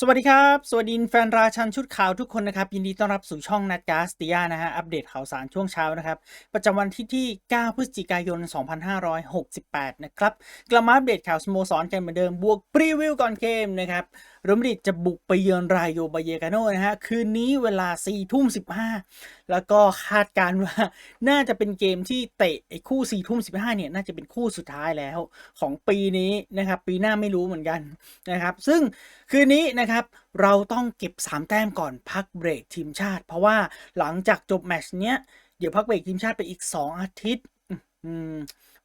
สวัสดีครับ สวัสดีแฟนราชันชุดข่าวทุกคนนะครับ ยินดีต้อนรับสู่ช่องนัดกาสติยานะฮะ อัปเดตข่าวสารช่วงเช้านะครับ ประจำวันที่ที่ 9 พฤศจิกายน 2568 นะครับ กลับมาอัปเดตข่าวสโมสรกันเหมือนเดิมบวกพรีวิวก่อนเกมนะครับเรอัลมาดริดจะบุกไปเยือนรายโยบาเยกาโนนะฮะ คืนนี้เวลา4ทุ่ม15 แล้วก็คาดการณ์ว่าน่าจะเป็นเกมที่เตะไอ้คู่4ทุ่ม15 เนี่ย น่าจะเป็นคู่สุดท้ายแล้วของปีนี้นะครับ ปีหน้าไม่รู้เหมือนกันนะครับ ซึ่งคืนนี้นะครับเราต้องเก็บ 3 แต้มก่อนพักเบรกทีมชาติ เพราะว่าหลังจากจบแมชเนี้ยเดี๋ยวพักเบรกทีมชาติไปอีก 2 อาทิตย์อืม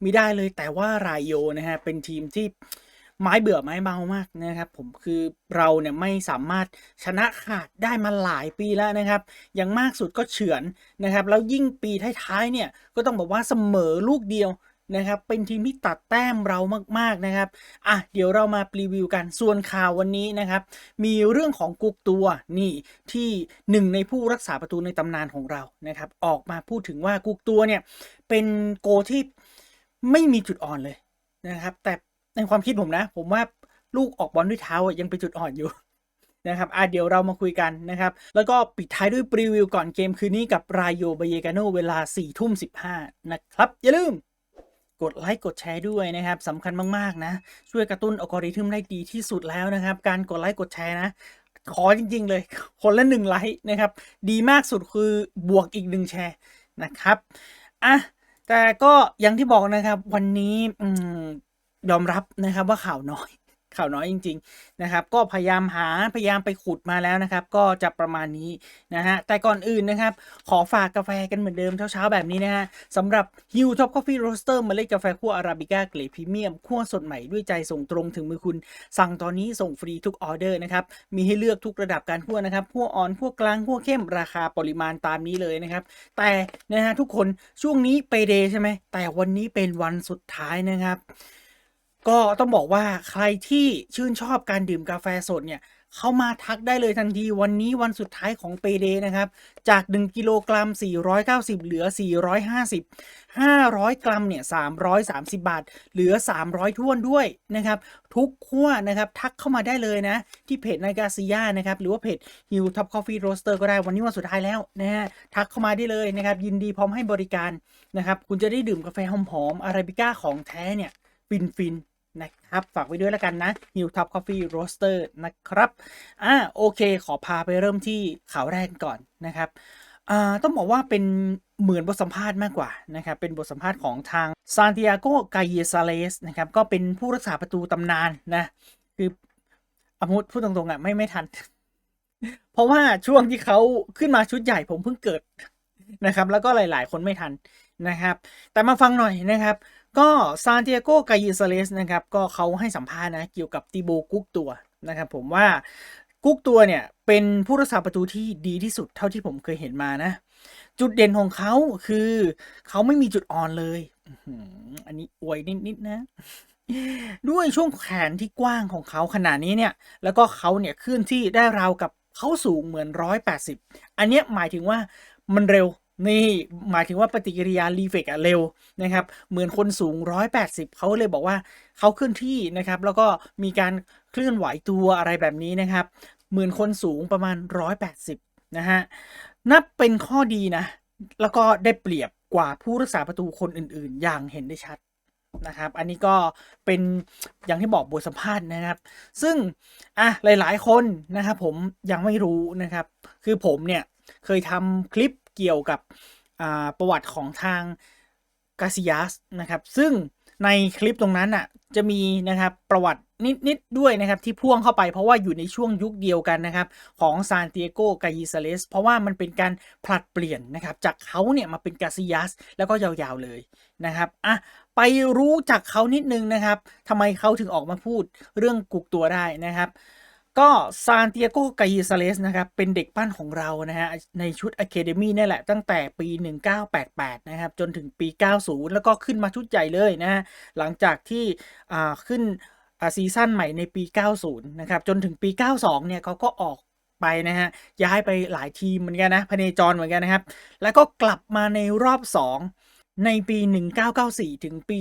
มีได้เลยแต่ว่ารายโยนะฮะเป็นทีมที่ ไม้เบื่อไม้เมามากนะครับ ผมคือเราเนี่ยไม่สามารถชนะขาดได้มาหลายปีแล้วนะครับ อย่างมากสุดก็เฉือนนะครับ แล้วยิ่งปีท้ายๆเนี่ยก็ต้องบอกว่าเสมอลูกเดียวนะครับเป็นทีมที่ตัดแต้มเรามากๆนะครับอะเดี๋ยวเรามารีวิวกันส่วนข่าววันนี้นะครับ มีเรื่องของกุกตัวนี่ที่หนึ่งในผู้รักษาประตูในตำนานของเรานะครับ ออกมาพูดถึงว่ากุกตัวเนี่ยเป็นโกที่ไม่มีจุดอ่อนเลยนะครับ แต่ ในความคิดผมนะ ผมว่าลูกออกบอลด้วยเท้ายังเป็นจุดอ่อนอยู่นะครับอะเดี๋ยวเรามาคุยกันนะครับ แล้วก็ปิดท้ายด้วยรีวิวก่อนเกมคืนนี้กับรายโยบาเยกาโนเวลา4ทุ่ม15นะครับ อย่าลืมกดไลค์กดแชร์ด้วยนะครับสำคัญมากๆนะ ช่วยกระตุ้นอัลกอริทึมได้ดีที่สุดแล้วนะครับ การกดไลค์กดแชร์นะ ขอจริง ๆ เลย คนละหนึ่งไลค์นะครับ ดีมากสุดคือบวกอีกหนึ่งแชร์นะครับอะแต่ก็อย่างที่บอกนะครับวันนี้อืม ยอมรับนะครับว่าข่าวน้อย ข่าวน้อยจริง ๆ นะครับ ก็พยายามหาพยายามไปขุดมาแล้วนะครับ ก็จะประมาณนี้นะฮะแต่ก่อนอื่นนะครับ ขอฝากกาแฟกันเหมือนเดิมเช้าๆแบบนี้นะฮะสำหรับฮิวท็อปคอฟฟี่โรสเตอร์เมล็ดกาแฟคั่วอาราบิก้าเกรดพรีเมียมคั่วสดใหม่ด้วยใจส่งตรงถึงมือคุณ สั่งตอนนี้ส่งฟรีทุกออเดอร์นะครับ มีให้เลือกทุกระดับการคั่วนะครับคั่วอ่อนคั่วกลางคั่วเข้มราคาปริมาณตามนี้เลยนะครับ แต่นะฮะทุกคนช่วงนี้ไปเดย์ใช่ไหมแต่วันนี้เป็นวันสุดท้ายนะครับ ก็ต้องบอกว่าใครที่ชื่นชอบการดื่มกาแฟสดเนี่ยเข้ามาทักได้เลยทันทีวันนี้วันสุดท้ายของเปเดนะครับ จาก 1 กิโลกรัม 490 เหลือ 450 500 กรัมเนี่ย330 บาท เหลือ 300ท้วนด้วยนะครับ ทุกขั้วนะครับ ทักเข้ามาได้เลยนะ ที่เพจนายกาซิยานะครับ หรือว่าเพจ Hill Top Coffee Roaster ก็ได้วันนี้วันสุดท้ายแล้วนะฮะทักเข้ามาได้เลยนะครับ ยินดีพร้อมให้บริการนะครับ คุณจะได้ดื่มกาแฟหอมๆอาราบิก้าของแท้เนี่ยฟินฟินๆ นะครับ ฝากไว้ด้วยแล้วกันนะ Hill Top Coffee Roaster นะครับ อ่าโอเค ขอพาไปเริ่มที่ข่าวแรกก่อนนะครับอ่าต้องบอกว่าเป็นเหมือนบทสัมภาษณ์มากกว่านะครับ เป็นบทสัมภาษณ์ของทางซานติอาโกกาเยซาเลสนะครับ ก็เป็นผู้รักษาประตูตำนานนะ คืออมุดพูดตรงๆอะไม่ไม่ทัน เพราะว่าช่วงที่เขาขึ้นมาชุดใหญ่ผมเพิ่งเกิดนะครับ แล้วก็หลาย ๆ คนไม่ทันนะครับ แต่มาฟังหน่อยนะครับ ก็ซานติอาโกกาเยซเลสนะครับก็เขาให้สัมภาษณ์นะเกี่ยวกับติโบกุกตัวนะครับผมว่ากุกตัวเนี่ยเป็นผู้รักษาประตูที่ดีที่สุดเท่าที่ผมเคยเห็นมานะ จุดเด่นของเขาคือเขาไม่มีจุดอ่อนเลยอันนี้อวยนิดๆนะด้วยช่วงแขนที่กว้างของเขาขนาดนี้เนี่ย แล้วก็เขาเนี่ยเคลื่อนที่ได้ราวกับเขาสูงเหมือน 180 อันเนี้ยหมายถึงว่ามันเร็ว นี่หมายถึงว่าปฏิกิริยารีเฟกอะเร็วนะครับเหมือนคนสูง 180 เขาเลยบอกว่าเขาเคลื่อนที่นะครับ แล้วก็มีการเคลื่อนไหวตัวอะไรแบบนี้นะครับ เหมือนคนสูงประมาณ 180 นะฮะนับเป็นข้อดีนะ แล้วก็ได้เปรียบกว่าผู้รักษาประตูคนอื่น ๆ อย่างเห็นได้ชัดนะครับ อันนี้ก็เป็นอย่างที่บอกบทสัมภาษณ์นะครับ ซึ่งอะหลาย ๆ คนนะครับผมยังไม่รู้นะครับ คือผมเนี่ยเคยทำคลิป เกี่ยวกับประวัติของทางกาซิยัสนะครับ ซึ่งในคลิปตรงนั้นอะจะมีนะครับประวัตินิด ๆ ด้วยนะครับ ที่พ่วงเข้าไปเพราะว่าอยู่ในช่วงยุคเดียวกันนะครับ ของซานติเอโกกายิซาเลส เพราะว่ามันเป็นการผลัดเปลี่ยนนะครับ จากเขาเนี่ยมาเป็นกาซิยัส แล้วก็ยาวๆเลยนะครับอะไปรู้จักเขานิดนึงนะครับทำไมเขาถึงออกมาพูดเรื่องกุกตัวได้นะครับ ก็ซานติอาโกกายิซาเลสนะครับ เป็นเด็กปั้นของเรานะฮะ ในชุดอะเคเดมี่นี่แหละ ตั้งแต่ปี 1988 นะครับ จนถึงปี 90 แล้วก็ขึ้นมาชุดใหญ่เลยนะฮะ หลังจากที่ขึ้นซีซั่นใหม่ในปี 90 นะครับ จนถึงปี 92 เนี่ยเขาก็ออกไปนะฮะ ย้ายไปหลายทีมเหมือนกันนะพเนจรเหมือนกันนะครับ แล้วก็กลับมาในรอบ 2 ในปี 1994 ถึงปี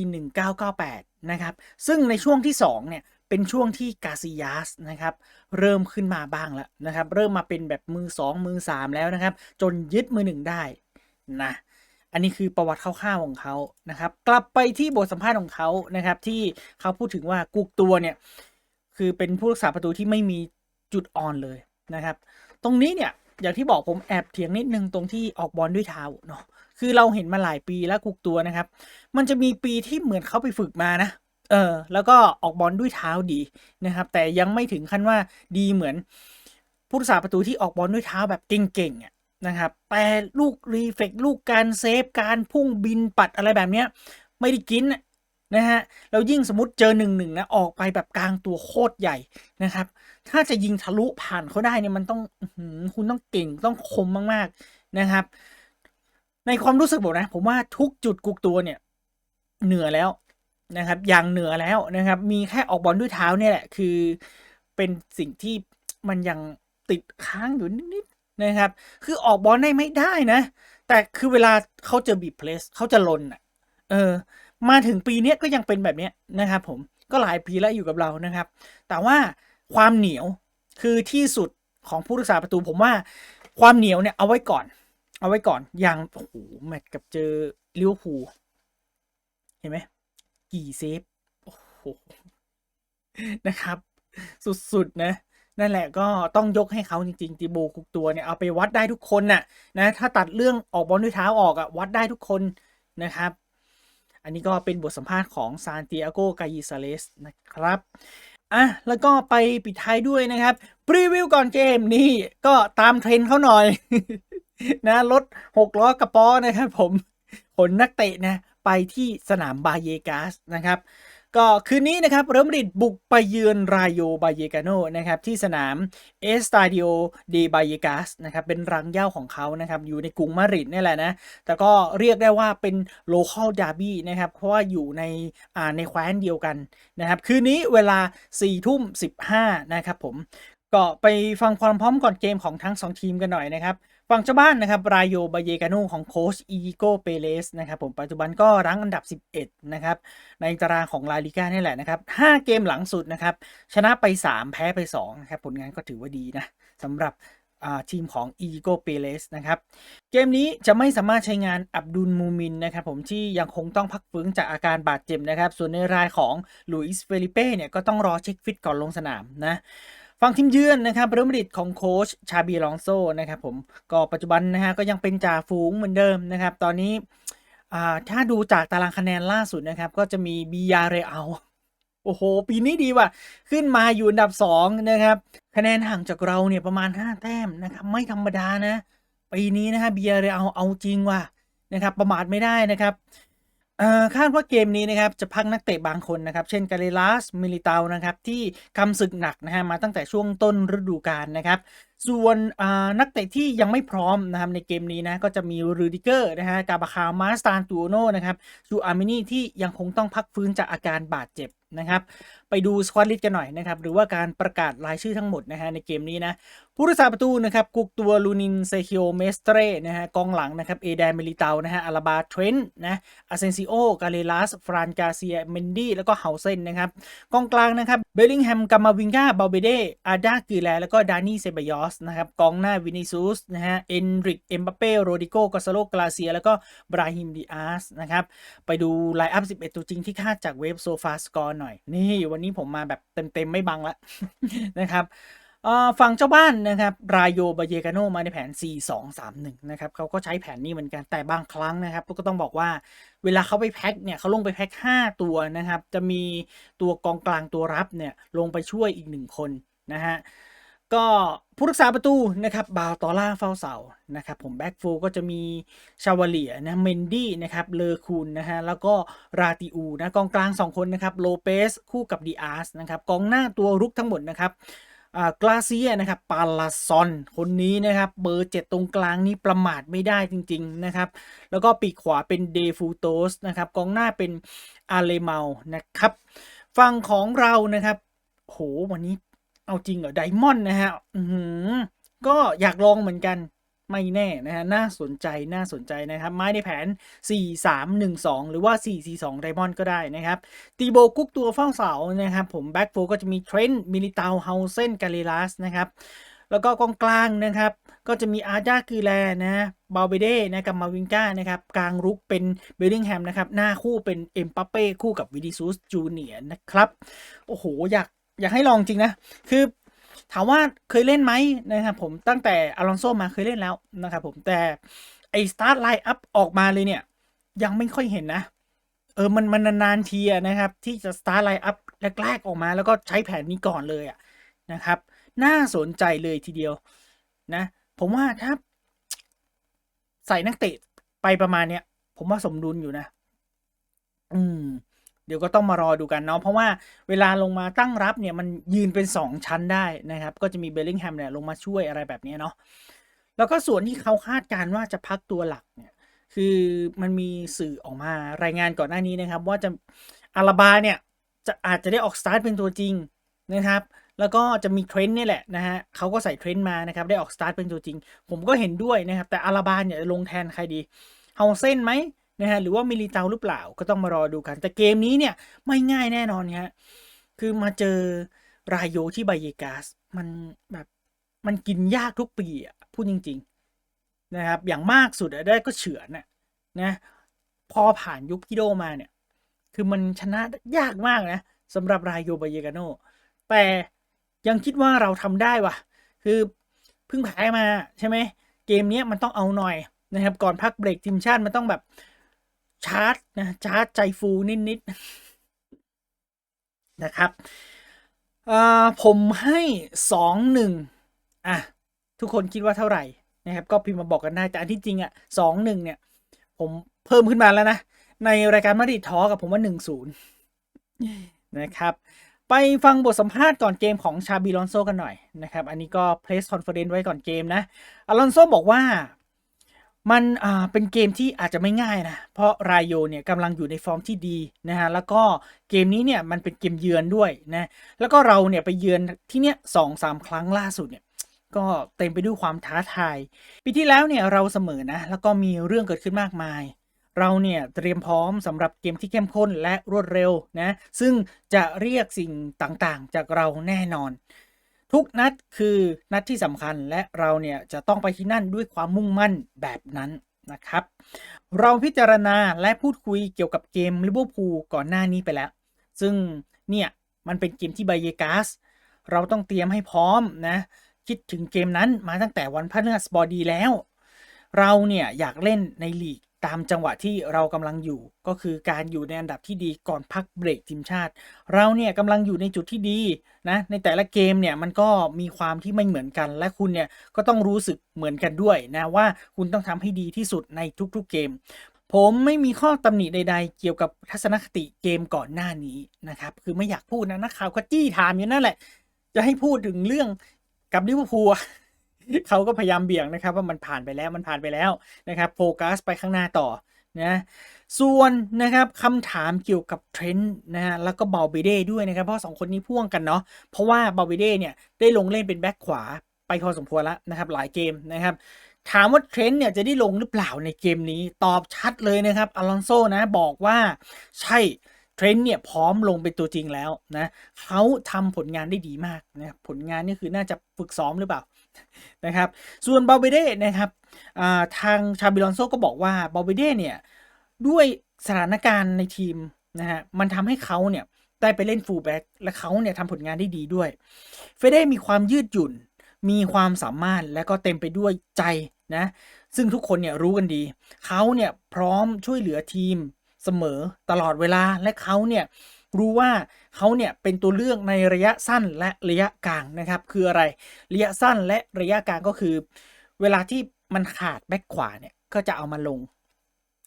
1998 นะครับ ซึ่งในช่วงที่ 2 เนี่ย เป็นช่วงที่กาซิยัสนะครับเริ่มขึ้นมาบ้างแล้วนะครับ เริ่มมาเป็นแบบมือ 2 มือ 3 แล้วนะครับ จนยึดมือหนึ่งได้นะอันนี้คือประวัติคร่าวๆของเขานะครับ กลับไปที่บทสัมภาษณ์ของเขานะครับ ที่เขาพูดถึงว่ากุกตัวเนี่ยคือเป็นผู้รักษาประตูที่ไม่มีจุดอ่อนเลยนะครับ ตรงนี้เนี่ยอย่างที่บอกผมแอบเถียงนิดนึงตรงที่ออกบอลด้วยเท้าเนาะคือเราเห็นมาหลายปีแล้วกุกตัวนะครับ มันจะมีปีที่เหมือนเขาไปฝึกมานะ เออ แล้วก็ออกบอลด้วยเท้าดีนะครับ แต่ยังไม่ถึงขั้นว่าดีเหมือนผู้รักษาประตูที่ออกบอลด้วยเท้าแบบเก่งๆอะนะครับ แต่ลูกรีเฟกลูกการเซฟการพุ่งบินปัดอะไรแบบเนี้ย ไม่ได้กินนะฮะแล้วยิ่งสมมติเจอหนึ่งหนึ่งนะออกไปแบบกลางตัวโคตรใหญ่นะครับ ถ้าจะยิงทะลุผ่านเขาได้เนี่ยมันต้องหือคุณต้องเก่งต้องคมมากๆนะครับ ในความรู้สึกผมนะ ผมว่าทุกจุดกุกตัวเนี่ย เหนื่อแล้ว นะครับอย่างเหนือแล้วนะครับ มีแค่ออกบอลด้วยเท้าเนี่ยแหละ คือเป็นสิ่งที่มันยังติดค้างอยู่นิดๆนะครับ คือออกบอลได้ไม่ได้นะ แต่คือเวลาเขาเจอบีบเพลสเขาจะลนอะ เออ มาถึงปีเนี้ยก็ยังเป็นแบบเนี้ยนะครับ ผมก็หลายปีแล้วอยู่กับเรานะครับ แต่ว่าความเหนียวคือที่สุดของผู้รักษาประตูผมว่าความเหนียวเนี่ยเอาไว้ก่อน เอาไว้ก่อนอย่างโอ้โหแมตช์กับเจอลิเวอร์พูลเห็นไหม กี่เซฟโอ้โหนะครับ สุดๆนะ นั่นแหละก็ต้องยกให้เขาจริงๆติโบคุกตัวเนี่ยเอาไปวัดได้ทุกคนน่ะนะถ้าตัดเรื่องออกบอลด้วยเท้าออกอะวัดได้ทุกคนนะครับ อันนี้ก็เป็นบทสัมภาษณ์ของซานติอาโกกายิซาเลสนะครับอะแล้วก็ไปปิดท้ายด้วยนะครับพรีวิวก่อนเกมนี่ก็ตามเทรนด์เขาหน่อย นะรถหกล้อกระป๋อนะครับผมขนนักเตะนะ ไปที่สนามบาเยกาสนะครับ ก็คืนนี้นะครับเรอัลมาดริดบุกไปเยือนรายโยบาเยกาโนนะครับที่สนามเอสตาดิโอเดบาเยกาสนะครับเป็นรังเหย้าของเขานะครับอยู่ในกรุงมาดริดนี่แหละนะ แต่ก็เรียกได้ว่าเป็นโลคอลดาร์บี้นะครับ เพราะว่าอยู่ในอ่าในแคว้นเดียวกันนะครับ คืนนี้เวลา4ทุ่ม15นะครับผมก็ไปฟังความพร้อมก่อนเกมของทั้ง 2 ทีมกันหน่อยนะครับ ฝั่งเจ้าบ้านนะครับรายโยบาเยกาโนของโค้ชอีโกเปเลสนะครับผมปัจจุบันก็รั้งอันดับ 11 นะครับ ในตารางของลาลิก้านี่แหละนะครับ 5 เกมหลังสุดนะครับ ชนะไป 3 แพ้ไป2นะครับผลงานก็ถือว่าดีนะสำหรับทีมของอีโกเปเลสนะครับ เกมนี้จะไม่สามารถใช้งานอับดุลมูมินนะครับผมที่ยังคงต้องพักฟื้นจากอาการบาดเจ็บนะครับ ส่วนในรายของลุยส์เฟลิเป้เนี่ยก็ต้องรอเช็คฟิตก่อนลงสนามนะ ฝั่งทีมเยือนนะครับเรอัลมาดริดของโค้ชชาบีลองโซนะครับผมก็ปัจจุบันนะฮะก็ยังเป็นจ่าฝูงเหมือนเดิมนะครับ ตอนนี้ถ้าดูจากตารางคะแนนล่าสุดนะครับ ก็จะมีบียาเรอัลโอ้โห ปีนี้ดีว่ะ ขึ้นมาอยู่อันดับ 2 นะครับ คะแนนห่างจากเราเนี่ยประมาณ 5 แต้มนะครับ ไม่ธรรมดานะ ปีนี้นะฮะบียาเรอัลเอาจริงว่ะนะครับ ประมาทไม่ได้นะครับ อ่อคาดว่าเกมนี้นะครับจะพักนักเตะบางคนนะครับ เช่นกาเลลาสมิลิตานะครับที่กำศึกหนักนะฮะมาตั้งแต่ช่วงต้นฤดูกาลนะครับ ส่วนนักเตะที่ยังไม่พร้อมนะครับในเกมนี้นะก็จะมีรูดิเกอร์นะฮะกาบาคามาสตานตูโนนะครับจูอามินีที่ยังคงต้องพักฟื้นจากอาการบาดเจ็บนะครับไปดูสควอตลิสกันหน่อยนะครับหรือว่าการประกาศรายชื่อทั้งหมดนะฮะในเกมนี้นะผู้รักษาประตูนะครับกุกตัวลูนินเซคิโอเมสเตรนะฮะกองหลังนะครับเอแดนเมลิตานะฮะอาราบาเทรนต์นะอาเซนซิโอกาเลลัสฟรานกาเซียเมนดี้แล้วก็เฮาเซนนะครับกองกลางนะครับเบลลิงแฮมกามาวิงกาบาเบเดอาดากือแลแล้วก็ดานี่เซบายอสนะครับกองหน้าวินิซูสนะฮะเอนริกเอมบัปเป้โรดิโกกาซาโลกลาเซีย แล้วก็บราฮิมดิอาสนะครับไปดูไลน์อัพ 11 ตัวจริงที่คาดจากเว็บโซฟาสกอร์หน่อย นี่วันนี้ผมมาแบบเต็ม ๆ ไม่บังละนะครับฝั่งเจ้าบ้านนะครับรายโยบาเยกาโนมาในแผน 4-2-3-1 นะครับเขาก็ใช้แผนนี้เหมือนกันแต่บางครั้งนะครับ ก็ต้องบอกว่าเวลาเขาไปแพ็คเนี่ยเขาลงไปแพ็ค 5 ตัวนะครับ จะมีตัวกองกลางตัวรับเนี่ยลงไปช่วยอีก 1 คนนะฮะ ก็ผู้รักษาประตูนะครับบาวตอล่าเฝ้าเสานะครับผมแบ็กโฟก็จะมีชาวเลียนะเมนดี้นะครับเลอคูนนะฮะแล้วก็ราติอูนะกองกลาง 2 คนนะครับโลเปสคู่กับดีอาร์สนะครับกองหน้าตัวรุกทั้งหมดนะครับอ่ากลาเซียนะครับปาลาซอน คนนี้นะครับเบอร์เจ็ดตรงกลางนี่ประมาทไม่ได้จริง ๆ นะครับ แล้วก็ปีกขวาเป็นเดฟูโตสนะครับกองหน้าเป็นอาเลเมานะครับฝั่งของเรานะครับโหวันนี้ เอาจริงเหรอไดมอนด์นะฮะอือหือก็อยากลองเหมือนกันไม่แน่นะฮะน่าสนใจน่าสนใจนะครับ ไม้ในแผน 4 3 1 2 หรือว่า 4 4 2ไดมอนด์ก็ได้นะครับ ตีโบกุกตัวเฝ้าเสานะครับ ผมแบ็กโฟก็จะมีเทรนด์มิลิตาเฮาเซนกาเลลัสนะครับ แล้วก็กองกลางนะครับ ก็จะมีอาร์จาคือแลนะบาเบเดนะกับมาวิงก้านะครับ กลางรุกเป็นเบลลิงแฮมนะครับ หน้าคู่เป็นเอ็มปัปเป้คู่กับวิดิซูสจูเนียนะครับ โอ้โห อยาก อยากให้ลองจริงนะ คือถามว่าเคยเล่นไหมนะครับผมตั้งแต่อลอนโซมาเคยเล่นแล้วนะครับผมแต่ไอสตาร์ทไลน์อัพออกมาเลยเนี่ย ยังไม่ค่อยเห็นนะ เออมันมันนานๆทีนะครับ ที่จะสตาร์ทไลน์อัพแรกๆออกมา แล้วก็ใช้แผนนี้ก่อนเลยอะนะครับ น่าสนใจเลยทีเดียวนะ ผมว่าถ้าใส่นักเตะไปประมาณเนี้ย ผมว่าสมดุลอยู่นะ อืม เดี๋ยวก็ต้องมารอดูกันเนาะเพราะว่าเวลาลงมาตั้งรับเนี่ยมันยืนเป็น 2 ชั้นได้นะครับ ก็จะมีเบลลิงแฮมเนี่ยลงมาช่วยอะไรแบบนี้เนาะแล้วก็ส่วนที่เขาคาดการณ์ว่าจะพักตัวหลักเนี่ยคือมันมีสื่อออกมารายงานก่อนหน้านี้นะครับ ว่าจะอาราบาเนี่ยจะอาจจะได้ออกสตาร์ทเป็นตัวจริงนะครับแล้วก็จะมีเทรนด์นี่แหละนะฮะเขาก็ใส่เทรนด์มานะครับได้ออกสตาร์ทเป็นตัวจริง ผมก็เห็นด้วยนะครับแต่อาราบาเนี่ยลงแทนใครดีเฮาเส้นไหม นะฮะหรือว่ามิลิเตาหรือเปล่าก็ต้องมารอดูกัน แต่เกมนี้เนี่ยไม่ง่ายแน่นอนฮะคือมาเจอรายโยที่ไบเยกาสมันแบบมันกินยากทุกปีอะพูดจริง ๆ นะครับ อย่างมากสุดได้ก็เฉือนน่ะนะพอผ่านยุคกิโดมาเนี่ย คือมันชนะยากมากนะสำหรับรายโยไบเยกาโนแต่ยังคิดว่าเราทำได้ว่ะ คือเพิ่งแพ้มาใช่ไหมเกมนี้มันต้องเอาหน่อยนะครับ ก่อนพักเบรกทีมชาติมันต้องแบบ ชาร์จนะชาร์จใจฟูนิดๆนะครับผมให้สองหนึ่งอะทุกคนคิดว่าเท่าไหร่นะครับ ก็พิมพ์มาบอกกันได้แต่อันที่จริงอะสองหนึ่งเนี่ย ผมเพิ่มขึ้นมาแล้วนะ ในรายการมาดิทอกับผมว่าหนึ่งศูนย์นะครับ ไปฟังบทสัมภาษณ์ก่อนเกมของชาบีลอนโซกันหน่อยนะครับ อันนี้ก็เพลสคอนเฟอเรนซ์ไว้ก่อนเกมนะอลอนโซบอกว่า มันอ่าเป็นเกมที่อาจจะไม่ง่ายนะ เพราะรายโยเนี่ยกำลังอยู่ในฟอร์มที่ดีนะฮะ แล้วก็เกมนี้เนี่ยมันเป็นเกมเยือนด้วยนะ แล้วก็เราเนี่ยไปเยือนที่เนี้ยสองสามครั้งล่าสุดเนี่ยก็เต็มไปด้วยความท้าทาย ปีที่แล้วเนี่ยเราเสมอนะ แล้วก็มีเรื่องเกิดขึ้นมากมาย เราเนี่ยเตรียมพร้อมสำหรับเกมที่เข้มข้นและรวดเร็วนะ ซึ่งจะเรียกสิ่งต่างๆ จากเราแน่นอน ทุกนัดคือนัดที่สำคัญและเราเนี่ยจะต้องไปที่นั่นด้วยความมุ่งมั่นแบบนั้นนะครับ เราพิจารณาและพูดคุยเกี่ยวกับเกมลิเวอร์พูลก่อนหน้านี้ไปแล้ว ซึ่งเนี่ยมันเป็นเกมที่ไบเยกาสเราต้องเตรียมให้พร้อมนะคิดถึงเกมนั้นมาตั้งแต่วันพฤหัสบดีแล้ว เราเนี่ยอยากเล่นในลีก ตามจังหวะที่เรากำลังอยู่ ก็คือการอยู่ในอันดับที่ดีก่อนพักเบรกทีมชาติ เราเนี่ยกำลังอยู่ในจุดที่ดีนะในแต่ละเกมเนี่ยมันก็มีความที่ไม่เหมือนกัน และคุณเนี่ยก็ต้องรู้สึกเหมือนกันด้วยนะว่าคุณต้องทำให้ดีที่สุดในทุกๆเกม ผมไม่มีข้อตำหนิใด ๆ เกี่ยวกับทัศนคติเกมก่อนหน้านี้นะครับคือไม่อยากพูดนะนักข่าวก็จี้ถามอยู่นั่นแหละ จะให้พูดถึงเรื่องกับลิเวอร์พูล เขาก็พยายามเบี่ยงนะครับ ว่ามันผ่านไปแล้วมันผ่านไปแล้วนะครับโฟกัสไปข้างหน้าต่อนะส่วนนะครับคำถามเกี่ยวกับเทรนด์นะฮะแล้วก็เบลเบเด้ด้วยนะครับ เพราะสองคนนี้พ่วงกันเนาะเพราะว่าเบลเบเด้เนี่ยได้ลงเล่นเป็นแบ็คขวาไปพอสมควรแล้วนะครับหลายเกมนะครับถามว่าเทรนด์เนี่ยจะได้ลงหรือเปล่าในเกมนี้ตอบชัดเลยนะครับอลอนโซนะบอกว่าใช่เทรนด์เนี่ยพร้อมลงเป็นตัวจริงแล้วนะเขาทำผลงานได้ดีมากนะผลงานนี่คือน่าจะฝึกซ้อมหรือเปล่า นะครับ ส่วนบาเบเด้นะครับทางชาบิลอนโซก็บอกว่าบาเบเด้เนี่ยด้วยสถานการณ์ในทีมนะฮะมันทำให้เขาเนี่ยได้ไปเล่นฟูลแบ็กและเขาเนี่ยทำผลงานได้ดีด้วย เฟเด้มีความยืดหยุ่น มีความสามารถและก็เต็มไปด้วยใจนะ ซึ่งทุกคนเนี่ยรู้กันดี เขาเนี่ยพร้อมช่วยเหลือทีมเสมอตลอดเวลาและเขาเนี่ย รู้ว่าเขาเนี่ยเป็นตัวเลือกในระยะสั้นและระยะกลางนะครับ คืออะไรระยะสั้นและระยะกลางก็คือ เวลาที่มันขาดแบ็คขวาเนี่ยก็จะเอามาลง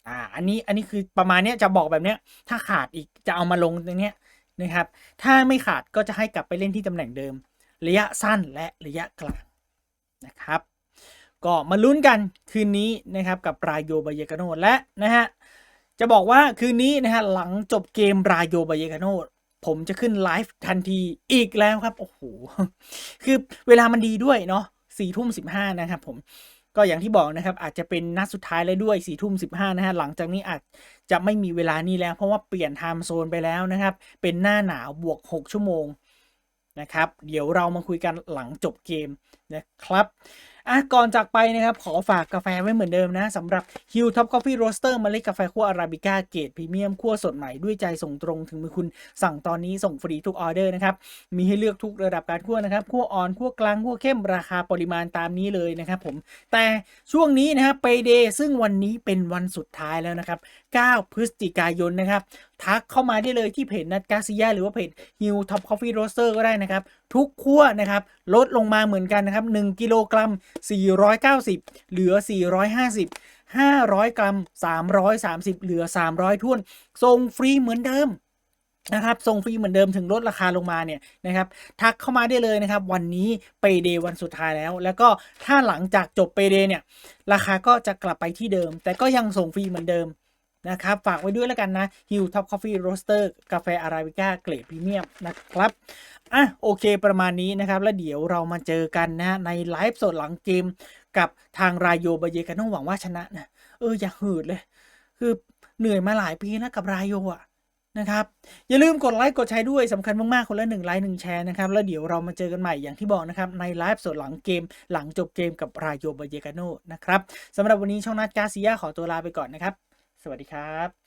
อ่าอันนี้อันนี้คือประมาณนี้จะบอกแบบเนี้ยถ้าขาดอีกจะเอามาลงตรงเนี้ยนะครับ ถ้าไม่ขาดก็จะให้กลับไปเล่นที่ตำแหน่งเดิม ระยะสั้นและระยะกลางนะครับ ก็มาลุ้นกันคืนนี้นะครับกับรายโยบายกาโนและนะฮะ จะบอกว่าคืนนี้นะฮะหลังจบเกมรายโยบายกาโนผมจะขึ้นไลฟ์ทันทีอีกแล้วครับ โอ้โห คือเวลามันดีด้วยเนาะสี่ทุ่มสิบห้านะครับผมก็อย่างที่บอกนะครับ อาจจะเป็นนัดสุดท้ายแล้วด้วย4ี่ทุ่มสินะฮะหลังจากนี้อาจจะไม่มีเวลานี้แล้ว เพราะว่าเปลี่ยนไทม์โซนไปแล้วนะครับ เป็นหน้าหนาวบวก 6 ชั่วโมงนะครับ เดี๋ยวเรามาคุยกันหลังจบเกมนะครับ อะก่อนจากไปนะครับขอฝากกาแฟไว้เหมือนเดิมนะสำหรับ h i l l Top Coffee Roaster เมล็ดกาแฟคั่วอาราบิก้าเกรดพรีเมียมคั่วสดใหม่ด้วยใจส่งตรงถึงมือคุณสั่งตอนนี้ส่งฟรีทุกออเดอร์นะครับมีให้เลือกทุกระดับการคั่วนะครับคั่วอ่อนคั่วกลางคั่วเข้มราคาปริมาณตามนี้เลยนะครับผมแต่ช่วงนี้นะครับไปเดย์ซึ่งวันนี้เป็นวันสุดท้ายแล้วนะครับ 9 พฤศจิกายนนะครับทักเข้ามาได้เลยที่เพจนัดกาซิยาหรือว่าเพจ Hill Top Coffee Roaster ก็ได้นะครับ ทุกขั้วนะครับ ลดลงมาเหมือนกันนะครับ1กิโลกรัม 490 เหลือ 450 500 กรัม 330 เหลือ 300ท้วนส่งฟรีเหมือนเดิมนะครับส่งฟรีเหมือนเดิมถึงลดราคาลงมาเนี่ยนะครับทักเข้ามาได้เลยนะครับ วันนี้เปเดวันสุดท้ายแล้ว แล้วก็ถ้าหลังจากจบเปเดเนี่ย ราคาก็จะกลับไปที่เดิม แต่ก็ยังส่งฟรีเหมือนเดิม นะครับ ฝากไว้ด้วยแล้วกันนะ Hill Top Coffee Roaster กาแฟอาราบิก้าเกรดพรีเมียมนะครับอะโอเคประมาณนี้นะครับ แล้วเดี๋ยวเรามาเจอกันนะในไลฟ์สดหลังเกมกับทางรายโยบาเยกันต้องหวังว่าชนะนะเอออย่าหืดเลย คือเหนื่อยมาหลายปีนะกับรายโยอะนะครับอย่าลืมกดไลค์กดแชร์ด้วยสำคัญมากๆ คนละหนึ่งไลค์หนึ่งแชร์นะครับ แล้วเดี๋ยวเรามาเจอกันใหม่อย่างที่บอกนะครับ ในไลฟ์สดหลังเกม หลังจบเกมกับรายโยบาเยกาโนนะครับสำหรับวันนี้ช่องนัดกาซิยาขอตัวลาไปก่อนนะครับ สวัสดีครับ